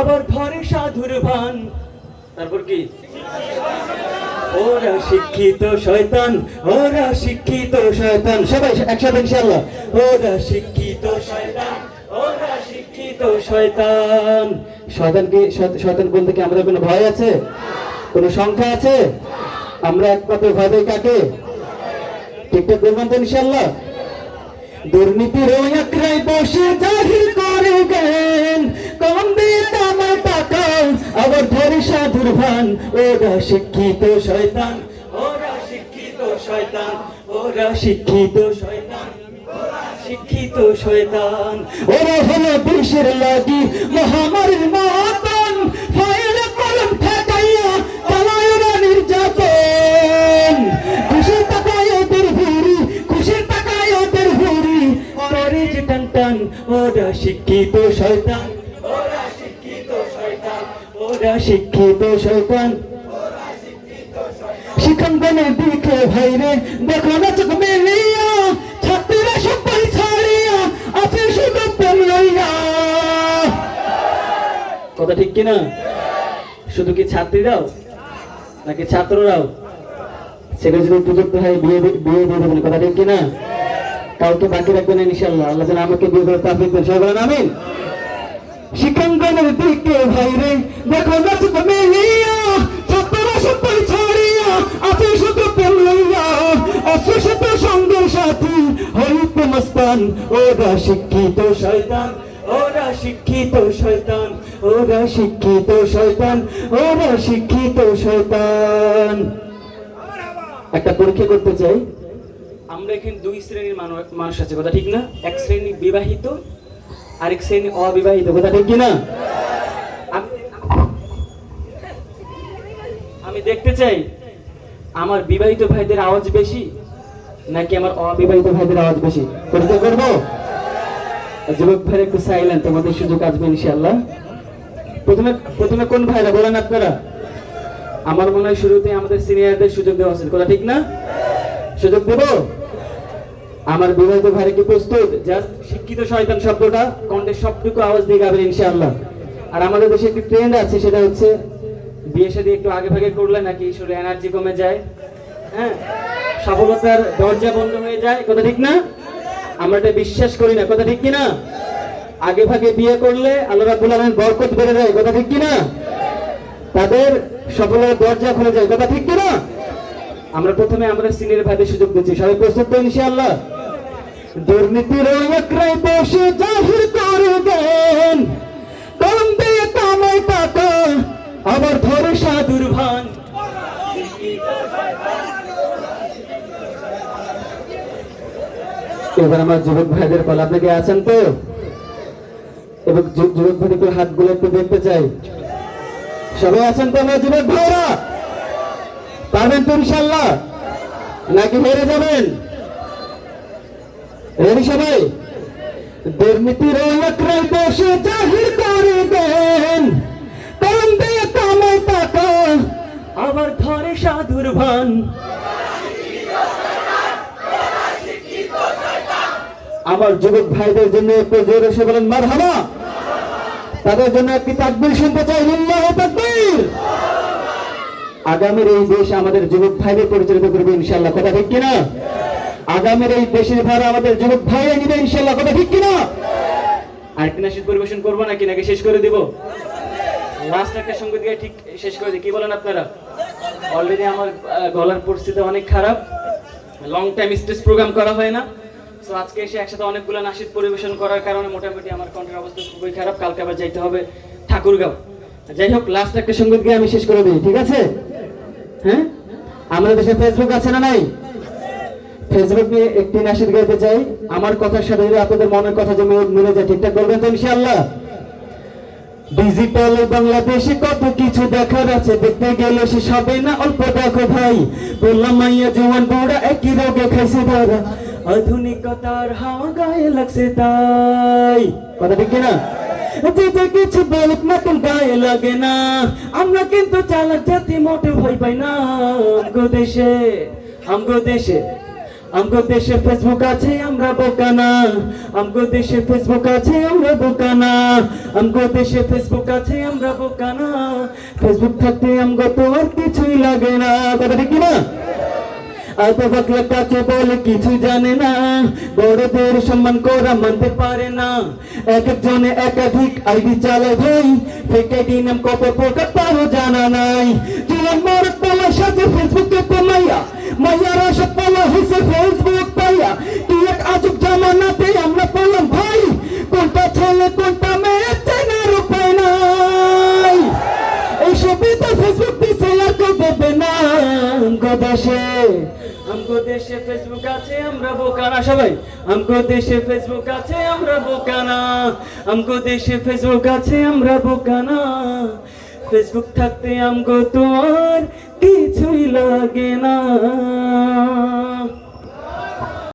আবার ধরে সাধুর ভান। তারপর কি? ওরা শিক্ষিত শয়তান, ওরা শিক্ষিত শয়তান। সবাই একসাথে ইনশাআল্লাহ। ওরা শিক্ষিত শয়তান, ওরা শিক্ষিত শয়তান। শয়তান কি শয়তান বলতে কি আমাদের কোনো ভয় আছে? কোনো সংখ্যা আছে? আমরা একমাত্র ভয় পাই কাকে? ঠিকঠাক বলবেন তো ইনশাআল্লাহ? দুর্নীতির ওই আঁকড়ায় বসে জাহির ভান ওরা শিক্ষিত শয়তান, ওরা শিক্ষিত শয়তান, ওরা শিক্ষিত শয়তান, ওরা শিক্ষিত শয়তান। ওরা হলো দেশের লাগি, মহামারীর মহাতন ফাইল কলম ঠেকাইয়া চালায় ওরা নির্যাতন। খুশির টাকায় ওদের ভুরি খুশির টাকায় ওদের ভুরি করে যে টান টান, ওরা শিক্ষিত শয়তান ওরা শিক্ষিত শয়তান ওরা শিক্ষিত শিক্ষাঙ্গনের দিকে ভাইরে দেখো না চোখ মেলিয়া, ছাত্রীরা আছে লইয়া কথা ঠিক কিনা? শুধু কি ছাত্রীরাও? নাকি ছাত্ররাও? সেটা যদি উপযুক্ত হয় বিয়ে বিয়ে দিয়ে দেবেন, কথা ঠিক কিনা? কাউকে বাকি রাখবেন ইনশাল্লাহ আল্লাহ যেন আমাকে বিয়ে করে তাফিক দেন। সবাই আমিন। শিক্ষাঙ্গনের দিকে ভাইরে দেখো ওরা শিক্ষিত শয়তান, ওরা শিক্ষিত শয়তান, ওরা শিক্ষিত শয়তান, ওরা শিক্ষিত শয়তান। একটা পরীক্ষা করতে চাই। আমরা এখানে দুই শ্রেণির মানু- মানুষ আছে, কথা ঠিক না? এক শ্রেণি বিবাহিত আরেক শ্রেণি অবিবাহিত, কথা ঠিক কি না আমি দেখতে চাই, আমার বিবাহিত ভাইদের আওয়াজ বেশি নাকি আমার অবিবাহিত ভাইদের আওয়াজ বেশি? পরীক্ষা করব? যুবক ভাইরা একটু সাইলেন্ট তোমাদের সুযোগ আসবে ইনশাআল্লাহ। প্রথমে প্রথমে কোন ভাইরা বলেন আপনারা? আমার মনে হয় শুরুতে আমাদের সিনিয়রদের সুযোগ দেওয়া উচিত, কথা ঠিক না? সুযোগ দেব? আমার বিবাহিত ভাইরা কি প্রস্তুত? জাস্ট শিক্ষিত শয়তান শব্দটা কণ্ঠের সবটুকু আওয়াজ দিয়ে গাবেন ইনশাআল্লাহ। আর আমাদের দেশে একটি ট্রেন্ড আছে, সেটা হচ্ছে বিয়ে শাদী একটু আগে ভাগে করলে নাকি শরীরে এনার্জি কমে যায়। হ্যাঁ? সফলতার দরজা বন্ধ হয়ে যায়, কথা ঠিক না? আমরা এটা বিশ্বাস করি না, কথা ঠিক কি না? আগে ভাগে বিয়ে করলে আল্লাহ রাব্বুল আলামিন বরকত বেড়ে যায় কথা ঠিক কি না? তাদের সফলতার দরজা খুলে যায়, কথা ঠিক কি না? আমরা প্রথমে আমরা সিনিয়র ভাইদের সুযোগ দিচ্ছি, সবাই প্রস্তুত তো ইনশাআল্লাহ? দুর্নীতির একরাই বসে জাহির করে দেন কলম দিয়ে কামাই টাকা আবার ধরে সাধুর ভান। এবার আমার যুবক ভাইদের কল আপনাকে আছেন তো? এবং যুবক ভাইদের হাতগুলো একটু দেখতে চাই। সবাই আছেন তো আমার যুবক ভাইরা? পারবেন তো ইনশাল্লাহ? নাকি হেরে যাবেন? সবাই? দুর্নীতির বসে জাহির করে দেন। আবার ধরে সাধুর ভান। আমার যুবক ভাইদের জন্য জোরে সে বলেন মার হামা তাদের জন্য একটি তাকবির শুনতে চাই তাকবীর। আগামীর এই দেশ আমাদের যুবক ভাইদের পরিচালিত করবে ইনশাল্লাহ কথা ঠিক কিনা? আগামীর এই দেশের ভার আমাদের যুবক ভাইরা নিবে ইনশাল্লাহ কথা ঠিক কিনা? আরেকটি নাসিদ পরিবেশন করব নাকি? নাকি শেষ করে দিব? লাস্ট একটা সংগীত গায়ে ঠিক শেষ করে দিই। কি বলেন আপনারা? অলরেডি আমার গলার পরিস্থিতি অনেক খারাপ। লং টাইম স্টেজ প্রোগ্রাম করা হয় না। তো আজকে এসে একসাথে অনেকগুলো নাসিদ পরিবেশন করার কারণে মোটামুটি আমার কণ্ঠের অবস্থা খুবই খারাপ। কালকে আবার যাইতে হবে ঠাকুরগাঁও। যাই হোক লাস্ট একটা সংগীত গিয়ে আমি শেষ করে দিই। ঠিক আছে? হ্যাঁ? আমাদের দেশে ফেসবুক আছে না নাই? ফেসবুক নিয়ে একটি নাসিদ গাইতে চাই। আমার কথার সাথে যদি আপনাদের মনের কথা যে মিলে যায়। ঠিকঠাক বলবেন তো ইনশাআল্লাহ? ডিজিটাল বাংলাদেশে কত কিছু দেখার আছে? দেখতে গেলে সে সবে না, অল্প দেখো ভাই। বললাম, মাইয়া জওয়ান বুড়া, একই রোগে খাইছে ধরা আধুনিকতার হাওয়া গায়ে লাগছে তাই। কথা ঠিক না যে যে কিছু বলুক না তোর গায়ে লাগে না। আমরা কিন্তু চালাক জাতি মোটে ভয় পাই না। আমগো দেশে আমগো দেশে আমগো দেশে ফেসবুক আছে, আমরা বোকানা আমগো দেশে ফেসবুক আছে, আমরা বোকানা আমগো দেশে ফেসবুক আছে, আমরা বোকানা ফেসবুক থাকতে আমগো তো আর কিছুই লাগে না। কথা ঠিক না এত বাকলা কাকে বলে কিছু জানে না। বড়দের সম্মান করা মানতে পারে না। এক একজনে একাধিক আইডি চালায় ভাই। ফেক আইডি কত প্রকার তারও জানা নাই। মরত পালা সাথে ফেসবুকে দেশে। আমগো দেশে ফেসবুক আছে, আমরা বোকানা সবাই। আমগো দেশে ফেসবুক আছে, আমরা বোকানা আমগো দেশে ফেসবুক আছে, আমরা বোকানা ফেসবুক থাকতে আমগো তো আর কিছুই লাগে না।